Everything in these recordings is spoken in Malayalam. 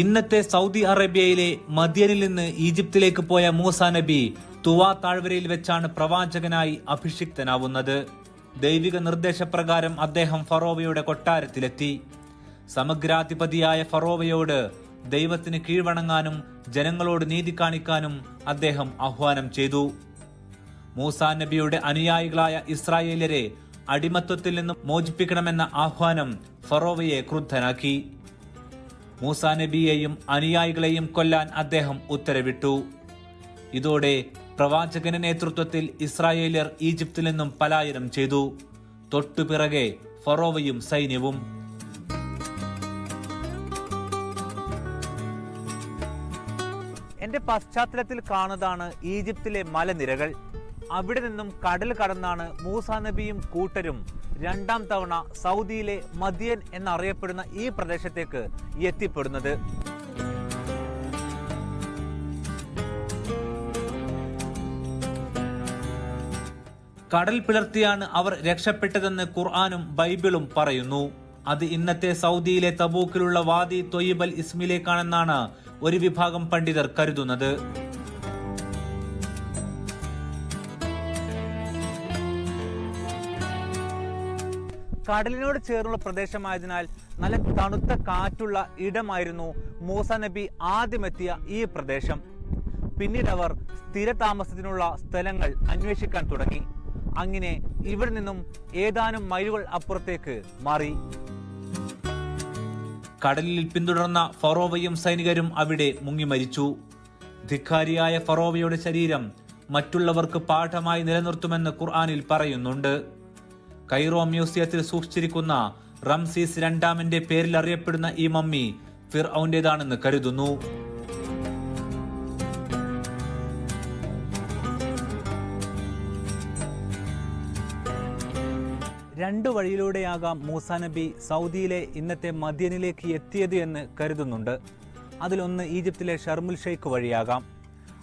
ഇന്നത്തെ സൗദി അറേബ്യയിലെ മദ്യനിൽ നിന്ന് ഈജിപ്തിലേക്ക് പോയ മൂസ നബി തുവ താഴ്വരയിൽ വെച്ചാണ് പ്രവാചകനായി അഭിഷിക്തനാവുന്നത്. ദൈവിക നിർദ്ദേശപ്രകാരം അദ്ദേഹം ഫറോവയുടെ കൊട്ടാരത്തിലെത്തി. സമഗ്രാധിപതിയായ ഫറോവയോട് ദൈവത്തിന് കീഴ്വണങ്ങാനും ജനങ്ങളോട് നീതി കാണിക്കാനും അദ്ദേഹം ആഹ്വാനം ചെയ്തു. മൂസ നബിയുടെ അനുയായികളായ ഇസ്രായേലരെ അടിമത്വത്തിൽ നിന്നും മോചിപ്പിക്കണമെന്ന ആഹ്വാനം ഫറോവയെ ക്രുദ്ധനാക്കി. മൂസാ നബിയെയും അനുയായികളെയും കൊല്ലാൻ അദ്ദേഹം ഉത്തരവിട്ടു. ഇതോടെ പ്രവാചകന്റെ നേതൃത്വത്തിൽ ഇസ്രായേലിയർ ഈജിപ്തിൽ നിന്നും പലായനം ചെയ്തു. തൊട്ടുപിറകെ ഫറോവയും സൈന്യവും. എന്റെ പശ്ചാത്തലത്തിൽ കാണുന്നതാണ് ഈജിപ്തിലെ മലനിരകൾ. അവിടെ നിന്നും കടൽ കടന്നാണ് മൂസ നബിയും കൂട്ടരും രണ്ടാം തവണ സൗദിയിലെ മദിയൻ എന്നറിയപ്പെടുന്ന ഈ പ്രദേശത്തേക്ക് എത്തിപ്പെടുന്നത്. കടൽ പിളർത്തിയാണ് അവർ രക്ഷപ്പെട്ടതെന്ന് ഖുർആാനും ബൈബിളും പറയുന്നു. അത് ഇന്നത്തെ സൗദിയിലെ തബൂക്കിലുള്ള വാദി തൊയ്യബൽ ഇസ്മിലേക്കാണെന്നാണ് ഒരു വിഭാഗം പണ്ഡിതർ കരുതുന്നത്. കടലിനോട് ചേർന്നുള്ള പ്രദേശമായതിനാൽ നല്ല തണുത്ത കാറ്റുള്ള ഇടമായിരുന്നു മൂസ നബി ആദ്യമെത്തിയ ഈ പ്രദേശം. പിന്നീട് അവർ സ്ഥിരതാമസത്തിനുള്ള സ്ഥലങ്ങൾ അന്വേഷിക്കാൻ തുടങ്ങി. അങ്ങനെ ഇവിടെ നിന്നും ഏതാനും മൈലുകൾ അപ്പുറത്തേക്ക് മാറി. കടലിൽ പിന്തുടർന്ന ഫറോവയും സൈനികരും അവിടെ മുങ്ങി മരിച്ചു. ധിക്കാരിയായ ഫറോവയുടെ ശരീരം മറ്റുള്ളവർക്ക് പാഠമായി നിലനിർത്തുമെന്ന് ഖുർആാനിൽ പറയുന്നുണ്ട്. കൈറോ മ്യൂസിയത്തിൽ സൂക്ഷിച്ചിരിക്കുന്ന റംസീസ് രണ്ടാമന്റെ പേരിൽ അറിയപ്പെടുന്ന ഈ മമ്മി ഫിർ ഔന്റേതാണെന്ന് കരുതുന്നു. രണ്ടു വഴിയിലൂടെയാകാം മൂസ നബി സൗദിയിലെ ഇന്നത്തെ മദ്യനിലേക്ക് എത്തിയത് എന്ന് കരുതുന്നുണ്ട്. അതിലൊന്ന് ഈജിപ്തിലെ ഷർമുൽ ഷെയ്ഖ് വഴിയാകാം.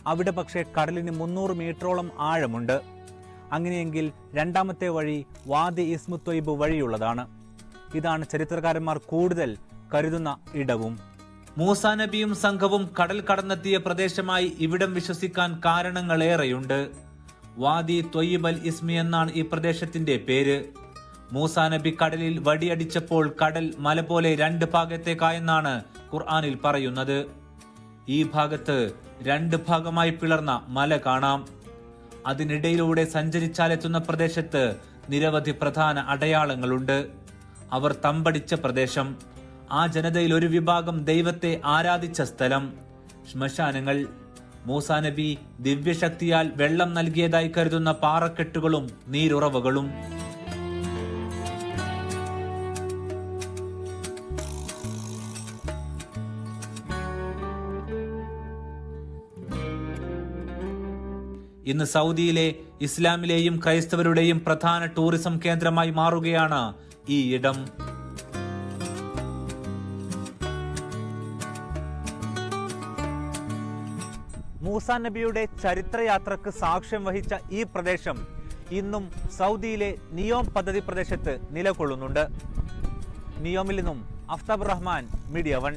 അവിടെ പക്ഷേ കടലിന് മുന്നൂറ് മീറ്ററോളം ആഴമുണ്ട്. അങ്ങനെയെങ്കിൽ രണ്ടാമത്തെ വഴി വാദി ഇസ്മുത്വയിബ് വഴിയുള്ളതാണ്. ഇതാണ് ചരിത്രകാരന്മാർ കൂടുതൽ കരുതുന്ന ഇടവും. മൂസ നബിയും സംഘവും കടൽ കടന്നെത്തിയ പ്രദേശമായി ഇവിടം വിശ്വസിക്കാൻ കാരണങ്ങളേറെയുണ്ട്. വാദി തൊയ്യബൽ ഇസ്മി എന്നാണ് ഈ പ്രദേശത്തിന്റെ പേര്. മൂസ നബി കടലിൽ വടിയടിച്ചപ്പോൾ കടൽ മല പോലെ രണ്ട് ഭാഗത്തേക്കായെന്നാണ് ഖുർആാനിൽ പറയുന്നത്. ഈ ഭാഗത്ത് രണ്ട് ഭാഗമായി പിളർന്ന മല കാണാം. അതിനിടയിലൂടെ സഞ്ചരിച്ചാലെത്തുന്ന പ്രദേശത്ത് നിരവധി പ്രധാന അടയാളങ്ങളുണ്ട്. അവർ തമ്പടിച്ച പ്രദേശം ആ ജനതയിൽ ഒരു വിഭാഗം ദൈവത്തെ ആരാധിച്ച സ്ഥലം ശ്മശാനങ്ങൾ. മൂസാ നബി ദിവ്യശക്തിയാൽ വെള്ളം നൽകിയതായി കരുതുന്ന പാറക്കെട്ടുകളും നീരുറവകളും. ഇന്ന് സൗദിയിലെ ഇസ്ലാമിലെയും ക്രൈസ്തവരുടെയും പ്രധാന ടൂറിസം കേന്ദ്രമായി മാറുകയാണ് ഈ ഇടം. മൂസ നബിയുടെ ചരിത്രയാത്രക്ക് സാക്ഷ്യം വഹിച്ച ഈ പ്രദേശം ഇന്നും സൗദിയിലെ നിയോം പദ്ധതി പ്രദേശത്ത് നിലകൊള്ളുന്നുണ്ട്. നിയോമിൽ നിന്നും അഫ്താബ് റഹ്മാൻ മീഡിയ വൺ.